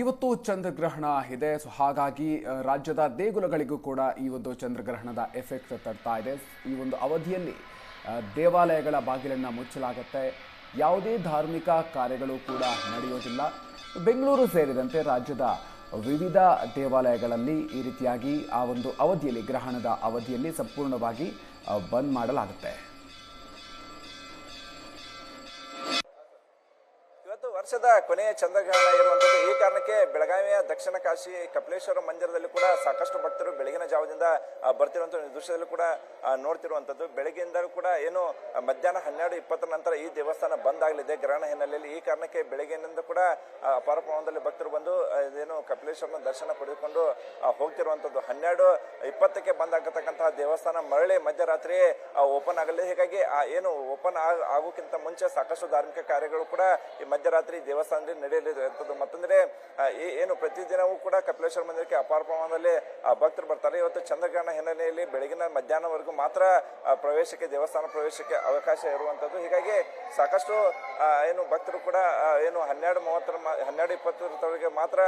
ಇವತ್ತು ಚಂದ್ರಗ್ರಹಣ ಇದೆ ಸೊ ಹಾಗಾಗಿ ರಾಜ್ಯದ ದೇಗುಲಗಳಿಗೂ ಕೂಡ ಈ ಒಂದು ಚಂದ್ರಗ್ರಹಣದ ಎಫೆಕ್ಟ್ ತರ್ತಾ ಇದೆ. ಈ ಒಂದು ಅವಧಿಯಲ್ಲಿ ದೇವಾಲಯಗಳ ಬಾಗಿಲನ್ನು ಮುಚ್ಚಲಾಗುತ್ತೆ. ಯಾವುದೇ ಧಾರ್ಮಿಕ ಕಾರ್ಯಗಳು ಕೂಡ ನಡೆಯೋದಿಲ್ಲ. ಬೆಂಗಳೂರು ಸೇರಿದಂತೆ ರಾಜ್ಯದ ವಿವಿಧ ದೇವಾಲಯಗಳಲ್ಲಿ ಈ ರೀತಿಯಾಗಿ ಆ ಒಂದು ಅವಧಿಯಲ್ಲಿ, ಗ್ರಹಣದ ಅವಧಿಯಲ್ಲಿ ಸಂಪೂರ್ಣವಾಗಿ ಬಂದ್ ಮಾಡಲಾಗುತ್ತೆ. ವರ್ಷದ ಕೊನೆಯ ಚಂದ್ರಗ್ರಹಣ ಇರುವಂತದ್ದು ಈ ಕಾರಣಕ್ಕೆ ಬೆಳಗಾವಿಯ ದಕ್ಷಿಣ ಕಾಶಿ ಕಪಿಲೇಶ್ವರ ಮಂದಿರದಲ್ಲಿ ಕೂಡ ಸಾಕಷ್ಟು ಭಕ್ತರು ಬೆಳಗಿನ ಜಾವದಿಂದ ಬರ್ತಿರುವಂತಹ ಬರ್ತಿರುವಂತ ದೃಶ್ಯದಲ್ಲಿ ಕೂಡ ನೋಡ್ತಿರುವಂತದ್ದು ಬೆಳಗ್ಗೆಯಿಂದ ಕೂಡ ಏನು ಮಧ್ಯಾಹ್ನ ಹನ್ನೆರಡು ಇಪ್ಪತ್ತರ ನಂತರ ಈ ದೇವಸ್ಥಾನ ಬಂದ್ ಆಗಲಿದೆ ಗ್ರಹಣ ಹಿನ್ನೆಲೆಯಲ್ಲಿ. ಈ ಕಾರಣಕ್ಕೆ ಬೆಳಗ್ಗೆಯಿಂದ ಕೂಡ ಅಪಾರ ಪ್ರಮಾಣದಲ್ಲಿ ಭಕ್ತರು ಬಂದು ಏನು ಕಪಿಲೇಶ್ವರನ ದರ್ಶನ ಪಡೆದುಕೊಂಡು ಹೋಗ್ತಿರುವಂತದ್ದು ಹನ್ನೆರಡು ಇಪ್ಪತ್ತಕ್ಕೆ ಬಂದ್ ಆಗತಕ್ಕಂತಹ ದೇವಸ್ಥಾನ ಮರಳಿ ಮಧ್ಯರಾತ್ರಿ ಓಪನ್ ಆಗಲಿದೆ. ಹೀಗಾಗಿ ಏನು ಓಪನ್ ಆಗೋಕ್ಕಿಂತ ಮುಂಚೆ ಸಾಕಷ್ಟು ಧಾರ್ಮಿಕ ಕಾರ್ಯಗಳು ಕೂಡ ಈ ಮಧ್ಯರಾತ್ರಿ ದೇವಸ್ಥಾನದಲ್ಲಿ ನಡೆಯಲಿದೆ. ಅಂತದ್ದು ಮತ್ತೊಂದ್ರೆ ಏನು ಪ್ರತಿದಿನವೂ ಕೂಡ ಕಪಿಲೇಶ್ವರ ಮಂದಿರಕ್ಕೆ ಅಪಾರ ಪ್ರಮಾಣದಲ್ಲಿ ಭಕ್ತರು ಬರ್ತಾರೆ. ಇವತ್ತು ಚಂದ್ರಗ್ರಹಣ ಹಿನ್ನೆಲೆಯಲ್ಲಿ ಬೆಳಗಿನ ಮಧ್ಯಾಹ್ನವರೆಗೂ ಮಾತ್ರ ಪ್ರವೇಶಕ್ಕೆ, ದೇವಸ್ಥಾನ ಪ್ರವೇಶಕ್ಕೆ ಅವಕಾಶ ಇರುವಂತದ್ದು ಹೀಗಾಗಿ ಸಾಕಷ್ಟು ಏನು ಭಕ್ತರು ಕೂಡ ಏನು ಹನ್ನೆರಡು ಮೂವತ್ತರ ಹನ್ನೆರಡು ಇಪ್ಪತ್ತರವರೆಗೆ ಮಾತ್ರ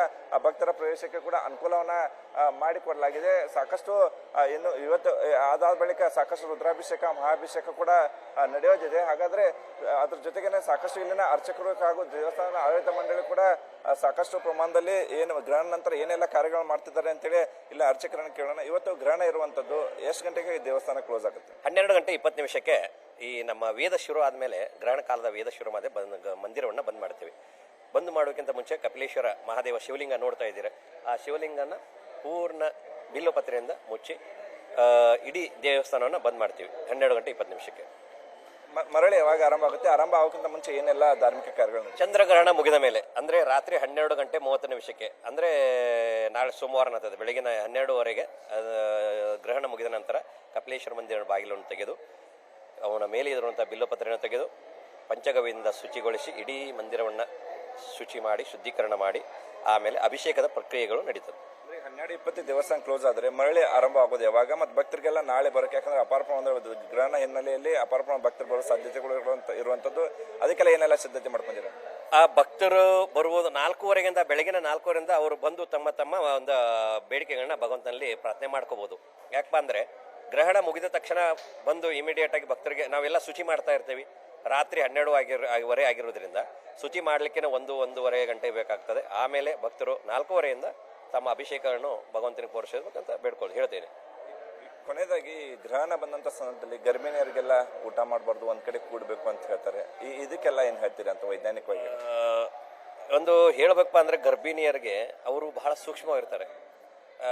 ಭಕ್ತರ ಪ್ರವೇಶಕ್ಕೆ ಕೂಡ ಅನುಕೂಲವನ್ನ ಮಾಡಿಕೊಡಲಾಗಿದೆ. ಸಾಕಷ್ಟು ಏನು ಇವತ್ತು ಅದಾದ ಬಳಿಕ ಸಾಕಷ್ಟು ರುದ್ರಾಭಿಷೇಕ, ಮಹಾಭಿಷೇಕ ಕೂಡ ನಡೆಯೋದಿದೆ. ಹಾಗಾದ್ರೆ ಅದ್ರ ಜೊತೆಗೇನೆ ಸಾಕಷ್ಟು ಇಲ್ಲಿನ ಅರ್ಚಕರು ಹಾಗೂ ಆಡಳಿತ ಮಂಡಳಿ ಕೂಡ ಸಾಕಷ್ಟು ಪ್ರಮಾಣದಲ್ಲಿ ಏನು ಗ್ರಹಣ ನಂತರ ಏನೆಲ್ಲ ಕಾರ್ಯಗಳು ಮಾಡ್ತಿದ್ದಾರೆ ಅಂತೇಳಿ ಇಲ್ಲ ಅರ್ಚಕರನ್ನು ಕೇಳೋಣ. ಇವತ್ತು ಗ್ರಹಣ ಇರುವಂತದ್ದು ಎಷ್ಟು ಗಂಟೆಗೆ ಈ ದೇವಸ್ಥಾನ ಕ್ಲೋಸ್ ಆಗುತ್ತೆ? ಹನ್ನೆರಡು ಗಂಟೆ ಇಪ್ಪತ್ತು ನಿಮಿಷಕ್ಕೆ ಈ ನಮ್ಮ ವೇದ ಶುರು ಆದಮೇಲೆ ಗ್ರಹಣ ಕಾಲದ ವೇದ ಶುರು ಮಾಡಿ ಬಂದ್ ಮಂದಿರವನ್ನು ಬಂದ್ ಮಾಡ್ತೀವಿ. ಬಂದ್ ಮಾಡೋಕ್ಕಿಂತ ಮುಂಚೆ ಕಪಿಲೇಶ್ವರ ಮಹಾದೇವ ಶಿವಲಿಂಗ ನೋಡ್ತಾ ಇದ್ದೀರಾ? ಆ ಶಿವಲಿಂಗನ ಪೂರ್ಣ ಬಿಲ್ಲುಪತ್ರೆಯಿಂದ ಮುಚ್ಚಿ ಇಡೀ ದೇವಸ್ಥಾನವನ್ನು ಬಂದ್ ಮಾಡ್ತೀವಿ. ಹನ್ನೆರಡು ಗಂಟೆ ಇಪ್ಪತ್ತು ನಿಮಿಷಕ್ಕೆ. ಮರಳಿ ಯಾವಾಗ ಆರಂಭ ಆಗುತ್ತೆ ಆರಂಭ ಆಗೋಕ್ಕಿಂತ ಮುಂಚೆ ಏನೆಲ್ಲ ಧಾರ್ಮಿಕ ಕಾರ್ಯಗಳು? ಚಂದ್ರಗ್ರಹಣ ಮುಗಿದ ಮೇಲೆ, ಅಂದ್ರೆ ರಾತ್ರಿ ಹನ್ನೆರಡು ಗಂಟೆ ಮೂವತ್ತು ನಿಮಿಷಕ್ಕೆ ಅಂದ್ರೆ ನಾಳೆ ಸೋಮವಾರ ಅಂತದೆ ಬೆಳಗಿನ ಹನ್ನೆರಡುವರೆಗೆ ಗ್ರಹಣ ಮುಗಿದ ನಂತರ ಕಪಿಲೇಶ್ವರ ಮಂದಿರ ಬಾಗಿಲನ್ನು ತೆಗೆದು, ಅವನ ಮೇಲೆ ಇರುವಂಥ ಬಿಲ್ಲುಪತ್ರೆಯನ್ನು ತೆಗೆದು, ಪಂಚಗವಿಯಿಂದ ಶುಚಿಗೊಳಿಸಿ ಇಡೀ ಮಂದಿರವನ್ನು ಶುಚಿ ಮಾಡಿ, ಶುದ್ಧೀಕರಣ ಮಾಡಿ, ಆಮೇಲೆ ಅಭಿಷೇಕದ ಪ್ರಕ್ರಿಯೆಗಳು ನಡೀತದೆ ಹನ್ನೆರಡು ಇಪ್ಪತ್ತು ದೇವಸ್ಥಾನ ಕ್ಲೋಸ್ ಆದ್ರೆ ಮರಳಿ ಆರಂಭ ಆಗೋದು ಯಾವಾಗ? ಮತ್ತೆ ಭಕ್ತರಿಗೆಲ್ಲ ನಾಳೆ ಬರೋಕೆ, ಯಾಕಂದ್ರೆ ಅಪಾರ ಪ್ರಮಾಣದ ಗ್ರಹಣ ಹಿನ್ನೆಲೆಯಲ್ಲಿ ಅಪಾರ ಪ್ರಮಾಣ ಭಕ್ತರು ಬರೋ ಸಾಧ್ಯತೆಗಳು ಇರುವಂಥ ಇರುವಂತದ್ದು ಅದಕ್ಕೆಲ್ಲ ಏನೆಲ್ಲ ಸಿದ್ಧತೆ ಮಾಡ್ಕೊಂಡಿರ ಆ ಭಕ್ತರು ಬರುವುದು ನಾಲ್ಕೂವರೆಗಿಂತ ಬೆಳಗಿನ ನಾಲ್ಕೂವರೆಯಿಂದ ಅವರು ಬಂದು ತಮ್ಮ ತಮ್ಮ ಒಂದು ಬೇಡಿಕೆಗಳನ್ನ ಭಗವಂತನಲ್ಲಿ ಪ್ರಾರ್ಥನೆ ಮಾಡ್ಕೋಬಹುದು ಯಾಕಪ್ಪ ಅಂದರೆ ಗ್ರಹಣ ಮುಗಿದ ತಕ್ಷಣ ಬಂದು ಇಮಿಡಿಯೇಟ್ ಆಗಿ ಭಕ್ತರಿಗೆ ನಾವೆಲ್ಲ ಶುಚಿ ಮಾಡ್ತಾ ಇರ್ತೀವಿ. ರಾತ್ರಿ ಹನ್ನೆರಡು ಆಗಿರ್ ವರೆ ಆಗಿರೋದ್ರಿಂದ ಶುಚಿ ಮಾಡಲಿಕ್ಕೆ ಒಂದು ಒಂದೂವರೆ ಗಂಟೆ ಬೇಕಾಗ್ತದೆ. ಆಮೇಲೆ ಭಕ್ತರು ನಾಲ್ಕೂವರೆಯಿಂದ ತಮ್ಮ ಅಭಿಷೇಕವನ್ನು ಭಗವಂತನಿಗೆ ಪೂರೈಸಬೇಕಂತ ಬೇಡ್ಕೊಳ್ಳಿ ಹೇಳ್ತೇನೆ. ಕೊನೆಯದಾಗಿ ಗ್ರಹಣ ಬಂದಂತ ಸಂದರ್ಭದಲ್ಲಿ ಗರ್ಭಿಣಿಯರಿಗೆಲ್ಲ ಊಟ ಮಾಡಬಾರ್ದು ಒಂದ್ ಕಡೆ ಕೂಡಬೇಕು ಅಂತ ಹೇಳ್ತಾರೆ. ಈ ಇದಕ್ಕೆಲ್ಲ ಏನ್ ಹೇಳ್ತೀರಿ ಅಂತ ವೈಜ್ಞಾನಿಕವಾಗಿ ಒಂದು ಹೇಳಬೇಕಪ್ಪ ಅಂದ್ರೆ ಗರ್ಭಿಣಿಯರಿಗೆ ಅವರು ಬಹಳ ಸೂಕ್ಷ್ಮವಾಗಿರ್ತಾರೆ. ಆ,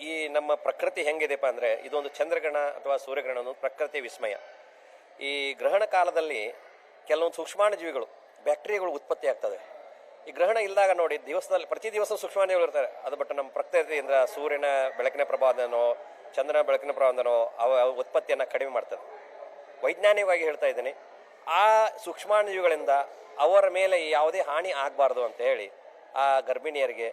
ಈ ನಮ್ಮ ಪ್ರಕೃತಿ ಹೆಂಗಿದೆಪ್ಪ ಅಂದ್ರೆ ಇದೊಂದು ಚಂದ್ರಗ್ರಹಣ ಅಥವಾ ಸೂರ್ಯಗ್ರಹಣ ಅನ್ನೋದು ಪ್ರಕೃತಿ ವಿಸ್ಮಯ. ಈ ಗ್ರಹಣ ಕಾಲದಲ್ಲಿ ಕೆಲವೊಂದು ಸೂಕ್ಷ್ಮಾಣುಜೀವಿಗಳು ಬ್ಯಾಕ್ಟೀರಿಯಾಗಳು ಉತ್ಪತ್ತಿ ಆಗ್ತವೆ ಈ ಗ್ರಹಣ ಇಲ್ದಾಗ ನೋಡಿ ದಿವಸದಲ್ಲಿ ಪ್ರತಿ ದಿವಸ ಸೂಕ್ಷ್ಮಾನಿಗಳು ಇರ್ತಾರೆ. ಅದು ಬಟ್ ನಮ್ಮ ಪ್ರಕೃತಿಯಿಂದ ಸೂರ್ಯನ ಬೆಳಕಿನ ಪ್ರಭಾವನೋ ಚಂದ್ರನ ಬೆಳಕಿನ ಪ್ರಭಾವನೋ ಅವ ಉತ್ಪತ್ತಿಯನ್ನು ಕಡಿಮೆ ಮಾಡ್ತದೆ. ವೈಜ್ಞಾನಿಕವಾಗಿ ಹೇಳ್ತಾ ಇದ್ದೀನಿ, ಆ ಸೂಕ್ಷ್ಮಾಣುಜೀವಿಗಳಿಂದ ಅವರ ಮೇಲೆ ಯಾವುದೇ ಹಾನಿ ಆಗಬಾರ್ದು ಅಂತ ಹೇಳಿ ಆ ಗರ್ಭಿಣಿಯರಿಗೆ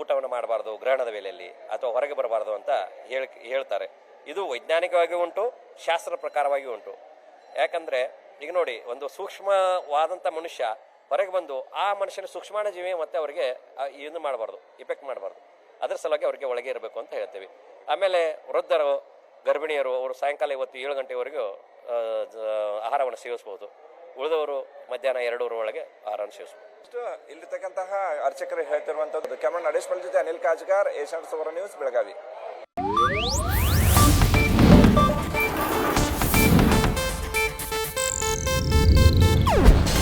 ಊಟವನ್ನು ಮಾಡಬಾರ್ದು, ಗ್ರಹಣದ ವೇಳೆಯಲ್ಲಿ ಅಥವಾ ಹೊರಗೆ ಬರಬಾರ್ದು ಅಂತ ಹೇಳಿ, ಹೇಳ್ತಾರೆ. ಇದು ವೈಜ್ಞಾನಿಕವಾಗಿ ಉಂಟು, ಶಾಸ್ತ್ರ ಪ್ರಕಾರವಾಗಿಯೂ ಉಂಟು. ಯಾಕಂದರೆ ಈಗ ನೋಡಿ, ಒಂದು ಸೂಕ್ಷ್ಮವಾದಂಥ ಮನುಷ್ಯ ಹೊರಗೆ ಬಂದು ಆ ಮನುಷ್ಯನ ಸೂಕ್ಷ್ಮಾಣ ಜೀವಿ ಮತ್ತೆ ಅವರಿಗೆ ಇದನ್ನು ಮಾಡಬಾರ್ದು ಇಫೆಕ್ಟ್ ಮಾಡಬಾರ್ದು. ಅದರ ಸಲುವಾಗಿ ಅವರಿಗೆ ಒಳಗೆ ಇರಬೇಕು ಅಂತ ಹೇಳ್ತೀವಿ. ಆಮೇಲೆ ವೃದ್ಧರು, ಗರ್ಭಿಣಿಯರು, ಅವರು ಸಾಯಂಕಾಲ ಇವತ್ತು ಏಳು ಗಂಟೆವರೆಗೂ ಆಹಾರವನ್ನು ಸೇವಿಸ್ಬೋದು. ಉಳಿದವರು ಮಧ್ಯಾಹ್ನ ಎರಡೂವರೆ ಒಳಗೆ ಆಹಾರವನ್ನು ಸೇವಿಸ್ಬೋದು. ಇಲ್ಲಿರ್ತಕ್ಕಂತಹ ಅರ್ಚಕರು ಹೇಳ್ತಿರುವಂತದ್ದು ಕ್ಯಾಮ್ರಾ ನಡೆಸ್ ಜೊತೆ ಅನಿಲ್ ಕಾಜ್ಗಾರ್ ಏಷ್ಯಾನ್ ಸುವರ್ಣ ನ್ಯೂಸ್ ಬೆಳಗಾವಿ.